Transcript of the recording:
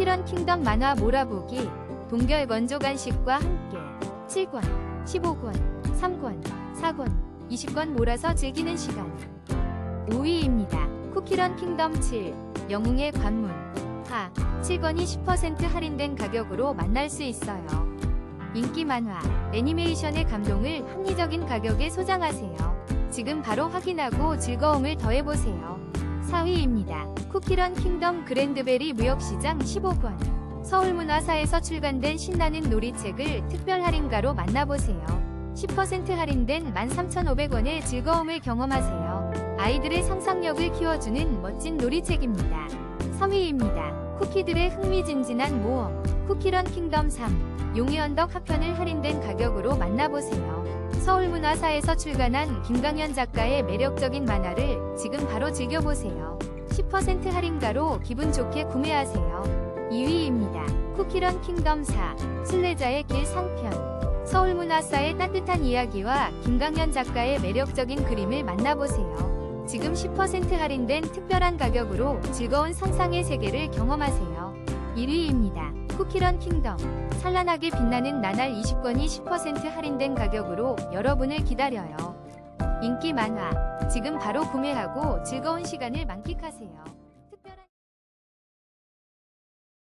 쿠키런 킹덤 만화 몰아보기 동결 건조 간식과 함께 7권, 15권, 3권, 4권, 20권 몰아서 즐기는 시간 5위입니다. 쿠키런 킹덤 7 영웅의 관문 하 7권이 10% 할인된 가격으로 만날 수 있어요. 인기 만화, 애니메이션의 감동을 합리적인 가격에 소장하세요. 지금 바로 확인하고 즐거움을 더해보세요. 4위입니다. 쿠키런 킹덤 그랜드베리 무역시장 15권. 서울문화사에서 출간된 신나는 놀이책을 특별 할인가로 만나보세요. 10% 할인된 13,500원의 즐거움을 경험하세요. 아이들의 상상력을 키워주는 멋진 놀이책입니다. 3위입니다. 쿠키들의 흥미진진한 모험. 쿠키런 킹덤 3. 용의 언덕 하편을 할인된 가격으로 만나보세요. 서울문화사에서 출간한 김강현 작가의 매력적인 만화를 지금 바로 즐겨보세요. 10% 할인가로 기분 좋게 구매하세요. 2위입니다. 쿠키런 킹덤 4. 순례자의 길 상편. 서울문화사의 따뜻한 이야기와 김강현 작가의 매력적인 그림을 만나보세요. 지금 10% 할인된 특별한 가격으로 즐거운 상상의 세계를 경험하세요. 1위입니다. 쿠키런 킹덤. 찬란하게 빛나는 나날 20권이 10% 할인된 가격으로 여러분을 기다려요. 인기 만화. 지금 바로 구매하고 즐거운 시간을 만끽하세요.